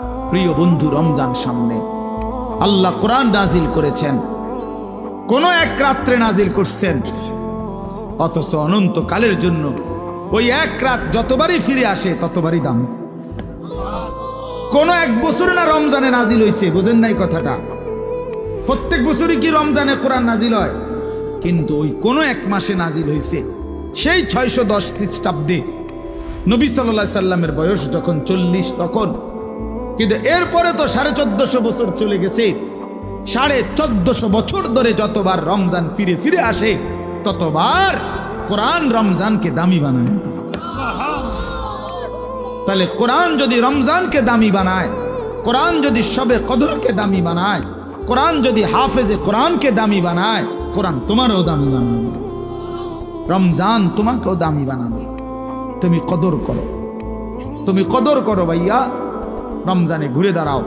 প্রিয় বন্ধু রমজান সামনে। আল্লাহ কোরআন নাজিল করেছেন। কোন এক রাত্রে নাজিল করছেন। অথচ অনন্ত কালের জন্য ওই এক রাত যতবারই ফিরে আসে, ততবারই দাম। কোন এক বছরে না রমজানে নাজিল হইছে, বুঝেন নাই কথাটা। প্রত্যেক বছরই কি রমজানে কোরআন নাজিল হয়? কিন্তু ওই কোন এক মাসে নাজিল হয়েছে সেই ছয়শো দশ খ্রিস্টাব্দে নবী সাল্লাহ সাল্লামের বয়স যখন চল্লিশ, তখন কিন্তু এরপরে তো সাড়ে চোদ্দশো বছর চলে গেছে। সাড়ে চোদ্দশো বছর ধরে যতবার রমজান ফিরে ফিরে আসে, ততবার কোরআন রমজানকে দামি বানায়। তাহলে কোরআন যদি রমজানকে দামি বানায়, কোরআন যদি সবে কদরকে দামি বানায়, কোরআন যদি হাফেজে কোরআনকে দামি বানায়, কোরআন তোমারও দামি বানাবে। রমজান তোমাকেও দামি বানাবে। তুমি কদর করো। তুমি কদর করো ভাইয়া। রমজানে ঘুরে দাঁড়াও।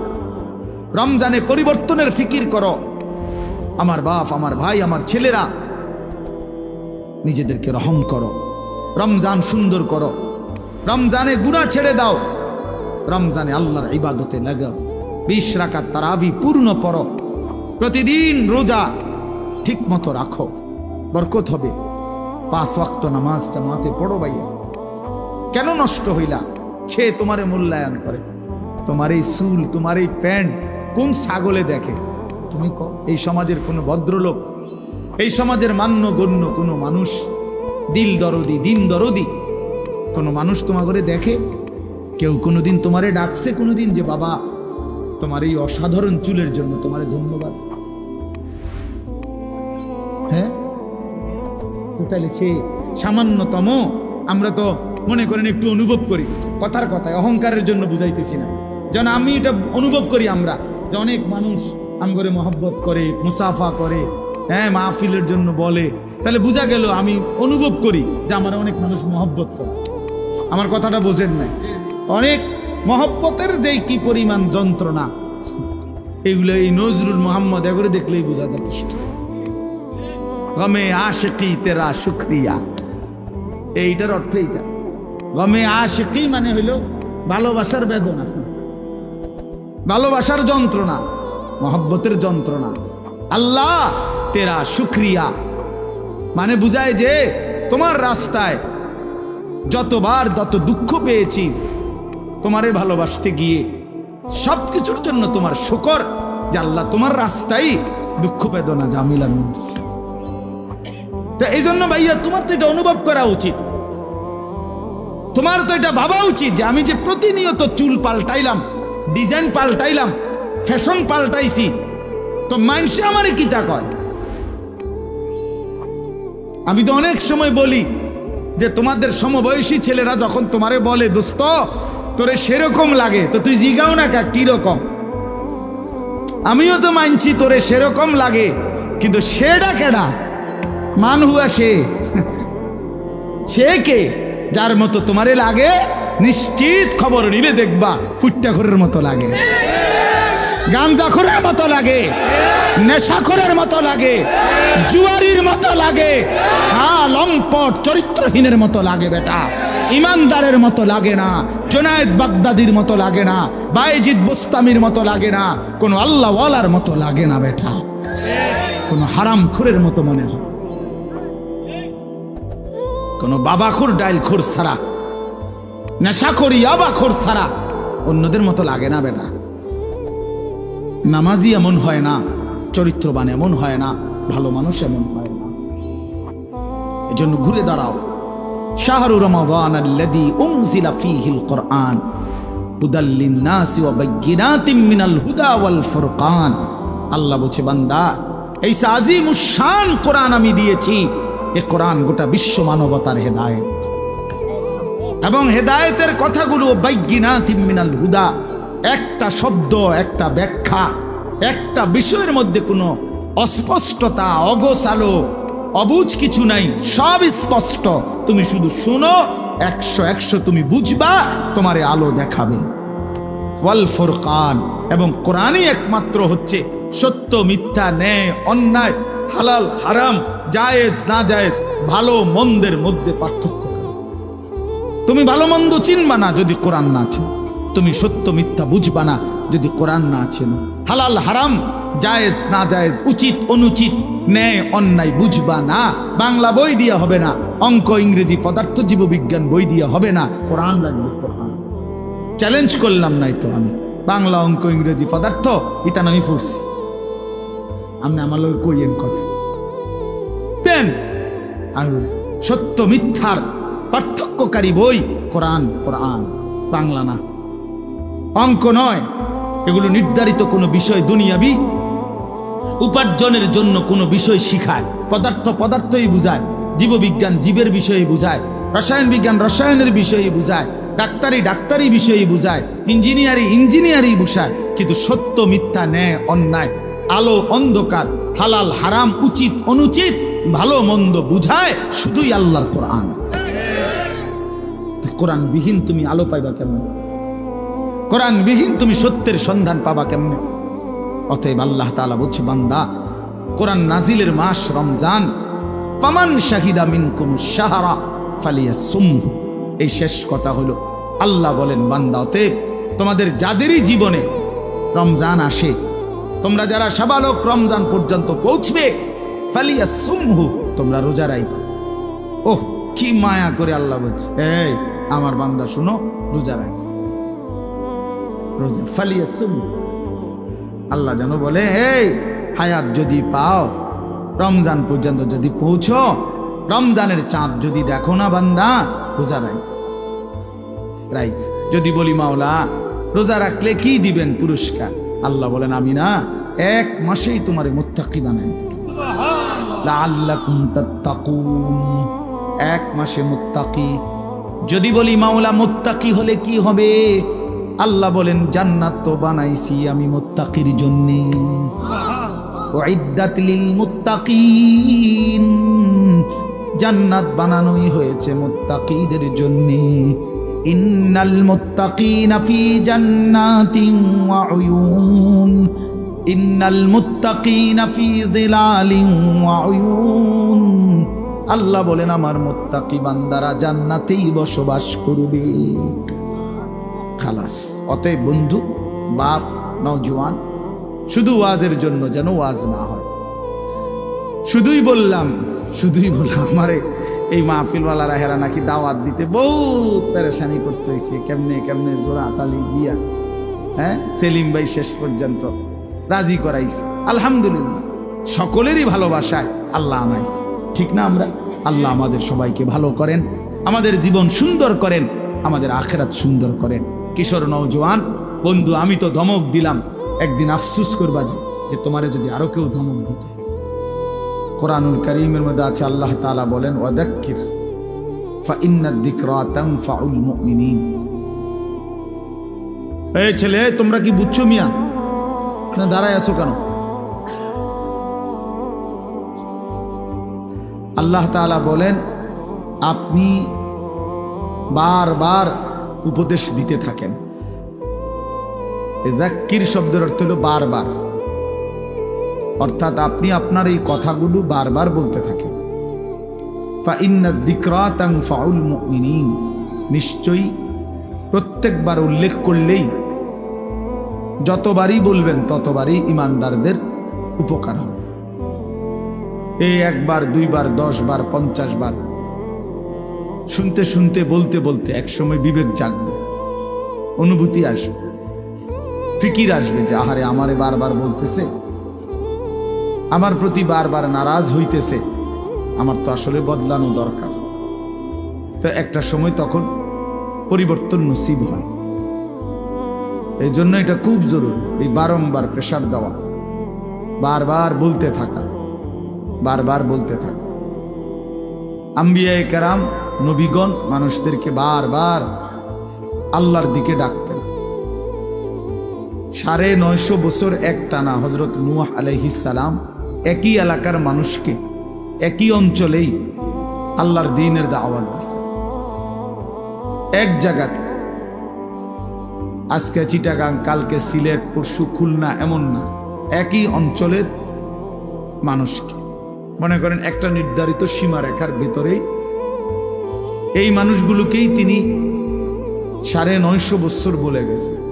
রমজানে পরিবর্তনের ফিকির করো। আমার বাপ, আমার ভাই, আমার ছেলেরা নিজেদেরকে রহম করো। রমজান সুন্দর করো। রমজানে গুণা ছেড়ে দাও। রমজানে আল্লাহর ইবাদতে লাগাও বিশ রাকাত তারাবি পূর্ণ পড়ো। প্রতিদিন রোজা ঠিক মতো রাখো। বরকত হবে। পাঁচ ওয়াক্ত নামাজটা মাতে পড়ো ভাইয়া। কেন নষ্ট হইলা? খেয়ে তোমারে মূল্যায়ন করে। তোমার এই চুল, তোমার এই প্যান্ট কোন ছাগলে দেখে? তুমি ক এই সমাজের কোনো ভদ্রলোক, এই সমাজের মান্য গণ্য কোনো মানুষ, দিল দরদি, দিন দরদি, কোনো মানুষ তোমার করে দেখে? কেউ কোনোদিন তোমারে ডাকছে, কোনোদিন যে বাবা, তোমার এই অসাধারণ চুলের জন্য তোমারে ধন্যবাদ। হ্যাঁ? তো তাহলে সে সামান্যতম, আমরা তো মনে করেন একটু অনুভব করি। কথার কথায়, অহংকারের জন্য বুঝাইতেছি না। যেন আমি এটা অনুভব করি আমরা, যে অনেক মানুষ আমগরে মহব্বত করে, মুসাফা করে হ্যাঁ মাহফিলের জন্য বলে। তাহলে বোঝা গেল আমি অনুভব করি যে আমার অনেক মানুষ মহব্বত করে। আমার কথাটা বোঝেন না অনেক মহব্বতের যে কি পরিমাণ যন্ত্রণা, এগুলো এই নজরুল মোহাম্মদ এগুলো দেখলেই বোঝা যথেষ্ট গমে আশকি তেরা শুক্রিয়া। এইটার অর্থ এইটা। গমে আশকি মানে হইল ভালোবাসার বেদনা। ভালোবাসার যন্ত্রণা, মহব্বতের যন্ত্রণা। আল্লাহ, তেরা শুক্রিয়া। মানে বুঝায় যে তোমার রাস্তায় যতবার যত দুঃখ পেয়েছি, তোমারে ভালোবাসতে গিয়ে সব কিছুর জন্য তোমার শুকর যে আল্লাহ তোমার রাস্তায় দুঃখ বেদনা জামিলা মিলছে। তো এই জন্য ভাইয়া, তোমার তো এটা অনুভব করা উচিত। তোমার তো এটা ভাবা উচিত যে আমি যে প্রতিনিয়ত চুল পাল্টাইলাম ডিজাইন পাল্টাইলাম, ফ্যাশন পাল্টাইছি। তো মাইনসে আমারে কি তা কয়? আমি তো অনেক সময় বলি যে তোমাদের সমবয়সী ছেলেরা যখন তোমারে বলে, দোস্ত, তোরে সেরকম লাগে, তো তুই জিগাও না কা, কি রকম? আমিও তো মানছি তোরে সেরকম লাগে, কিন্তু সেটা কেডা? মান হুয়া সে। সে কে? যার মতো তোমারে লাগে, নিশ্চিত খবর নিলে দেখবা ফুট্টাখরের মতো লাগে। গাঞ্জাখরের মতো লাগে, নেশাখরের মতো লাগে, জুয়ারির মতো লাগে হ্যাঁ লম্পট, চরিত্রহীনের মতো লাগে বেটা। ইমানদারের মতো লাগে না, জোনায়েদ বাগদাদির মতো লাগে না, বাইজিদ বোস্তামির মতো লাগে না, কোনো আল্লাহওয়ালার মতো লাগে না বেটা। কোনো হারাম খুরের মতো মনে হয়। কোনো বাবাখুর ডাইল খুর ছাড়া নেশাখরি আবাখুর ছাড়া অন্যদের মতো লাগে না বেটা। নামাজি এমন হয় না, চরিত্রবান এমন হয় না, ভালো মানুষ এমন হয় না। এজন্য ঘুরে দাঁড়াও। শাহরু রমাদান আল্লাযী উনজিলা ফীহিল কুরআন। হুদাল লিন-নাসি ওয়া বায়্যিনাতিম মিনাল হুদা ওয়াল ফুরকান। আল্লাহ বলছে, বান্দা, এই আজিমুশ শান কোরআন আমি দিয়েছি এ কোরআন গোটা বিশ্ব মানবতার হেদায়েত। এবং হেদায়েতের কথাগুলো, বাইগিনাতিম মিনাল হুদা, একটা শব্দ, একটা ব্যাখ্যা, একটা বিষয়ের মধ্যে কোনো অস্পষ্টতা, অগোছালো, অবুঝ কিছু নাই, সব স্পষ্ট। তুমি শুধু শুনো, একশো একশো তুমি বুঝবা, তোমারে আলো দেখাবে। ওয়াল ফুরকান, এবং কোরআনই একমাত্র হচ্ছে সত্য, মিথ্যা, ন্যায়, অন্যায়, হালাল, হারাম জায়েজ, না জায়েজ, ভালো মন্দের মধ্যে পার্থক্য তুমি ভালো মন্দ চিনবা না যদি কোরআন না চিন। তুমি সত্য মিথ্যা বুঝবা না যদি কোরআন না চেনো। হালাল, হারাম, জায়েজ, না জায়েজ, উচিত, অনুচিত, ন্যায়, অন্যায় বুঝবা না। বাংলা বই দিয়ে হবে না। অঙ্ক, ইংরেজি, পদার্থ, জীববিজ্ঞান বই দিয়ে হবে না। কোরআন লাগবে, কোরআন। চ্যালেঞ্জ করলাম নাই তো আমি। বাংলা, অঙ্ক, ইংরেজি, পদার্থ ইতান আমি আপনি আমার লোক কইয়েন কথা। বলছি, সত্য মিথ্যার পার্থক্যকারী বই কোরআন কোরআন বাংলা না। অঙ্ক নয় এগুলো নির্ধারিত কোনো বিষয় দুনিয়াবি উপার্জনের জন্য কোনো বিষয় শিখায় পদার্থ পদার্থই বুঝায় জীববিজ্ঞান জীবের বিষয়ে বুঝায় রসায়ন বিজ্ঞান রসায়নের বিষয়ে বুঝায় ডাক্তারি ডাক্তারি বিষয়ে বুঝায় ইঞ্জিনিয়ারি ইঞ্জিনিয়ারি বুঝায় কিন্তু সত্য মিথ্যা ন্যায় অন্যায় আলো অন্ধকার হালাল হারাম উচিত অনুচিত ভালো মন্দ বুঝায় শুধুই আল্লাহর কোরআন। কোরআন বিহীন তুমি আলো পাইবা কেমন? কোরআন বিহীন তুমি সত্যের সন্ধান পাবা কেমনে? অতএব আল্লাহ তাআলা বলছে, বান্দা, কোরআন নাজিলের মাস রমজান পামান শাহিদা মিনকুম সাহারা ফালিয়া সুমহু এই শেষ কথা হলো, আল্লাহ বলেন, বান্দা, অতএব তোমাদের যাদেরই জীবনে রমজান আসে, তোমরা যারা সাবালক রমজান পর্যন্ত পৌঁছবে ফালিয়া সুমহু তোমরা রোজা রাখো ওহ, কি মায়া করে আল্লাহ বলছে। এই, আমার বান্দা, শুনো, রোজা রাখো রোজা ফালিয়া সুমহু আল্লাহ যেন বলে, এই, হায়াত যদি পাও, রমজান পর্যন্ত যদি পৌঁছো, রমজানের চাঁদ যদি দেখো না বান্দা, রোজা রাখ রাইক যদি বলি, মাওলা, রোজা রাখলে কি দিবেন পুরস্কার? আল্লাহ বলেন, আমি না, এক মাসেই তোমার মুত্তাকি বানাই। লাআল্লাকুম তাত্তাকুন। এক মাসে মুত্তাকি। যদি বলি, মাওলা, মুত্তাকি হলে কি হবে? আল্লাহ বলেন, জান্নাত তো বানাইছি আমি মুত্তাকির জন্য। লিল মুত্তাকিন। জান্নাত বানানোই হয়েছে মুত্তাকিদের জন্য। ইন্নাল মুত্তাকিনা ফি জান্নাতিন ওয়া উয়ুন। ইন্নাল মুত্তাকিনা ফি যিলালিন ওয়া আল্লাহ বলেন, আমার মুত্তাকি বান্দারা জান্নাতেই বসবাস করবে। খালাস। অতএব বন্ধু, বাপ, নওজোয়ান, শুধু ওয়াজের জন্য যেন ওয়াজ না হয়। শুধুই বললাম শুধুই বললাম, আমারে এই মাহফিলওয়ালারা হেরা নাকি দাওয়াত দিতে বহুত পেরেশানি করতে হয়েছে কেমনে কেমনে জোড়া তালি দিয়া হ্যাঁ? সেলিম ভাই শেষ পর্যন্ত। রাজি করাইছে। আলহামদুলিল্লাহ। সকলেরই ভালোবাসায় আল্লাহ আনাইছে। ঠিক না আমরা? আল্লাহ আমাদের সবাইকে ভালো করেন, আমাদের জীবন সুন্দর করেন, আমাদের আখেরাত সুন্দর করেন। কিশোর, নওজোয়ান, বন্ধু, আমি তো ধমক দিলাম। একদিন আফসুস করবা যে যে তোমারে যদি আরও কেউ ধমক দিত। কোরআনুল করিমের মধ্যে আছে, আল্লাহ তাআলা বলেন এই ছেলে, তোমরা কি বুঝছ মিয়া? দাঁড়ায় আছো কেন? আল্লাহ তাআলা বলেন, আপনি বারবার উপদেশ দিতে থাকেন। জাক্কির শব্দের অর্থ হলো বারবার। অর্থাৎ আপনি আপনার এই কথাগুলো বারবার বলতে থাকেন। নিশ্চয়ই প্রত্যেকবার উল্লেখ করলেই যতবারই বলবেন, ততবারই ইমানদারদের উপকার হবে। এই একবার, দুইবার দশ বার পঞ্চাশ বার শুনতে শুনতে, বলতে বলতে একসময় বিবেক জাগবে, অনুভূতি আসবে, ফিকির আসবে যে, আহারে আমারে বারবার বলতেছে, আমার প্রতি বারবার নারাজ হইতেছে, আমার তো আসলে বদলানো দরকার। তো একটা সময় তখন পরিবর্তন নসিব হয়। এই জন্য এটা খুব জরুরি, এই বারংবার প্রেশার দেওয়া। বারবার বলতে থাকা, বারবার বলতে থাকা। আম্বিয়ায় কেরাম নবীগণ মানুষদেরকে বারবার আল্লাহর দিকে ডাকতেন। সাড়ে নয়শো বছর এক টানা হজরত নুয়াহ আলহিসাল্লাম একই এলাকার মানুষকে, একই অঞ্চলেই আল্লাহর দিনের দাওয়াত দিছে এক জায়গাতে আজকে চিটাগাং, কালকে সিলেট, পরশু খুলনা এমন না। একই অঞ্চলের মানুষকে। মনে করেন একটা নির্ধারিত সীমারেখার ভেতরেই এই মানুষগুলোকেই তিনি সাড়ে নয়শো বৎসর বলে গেছে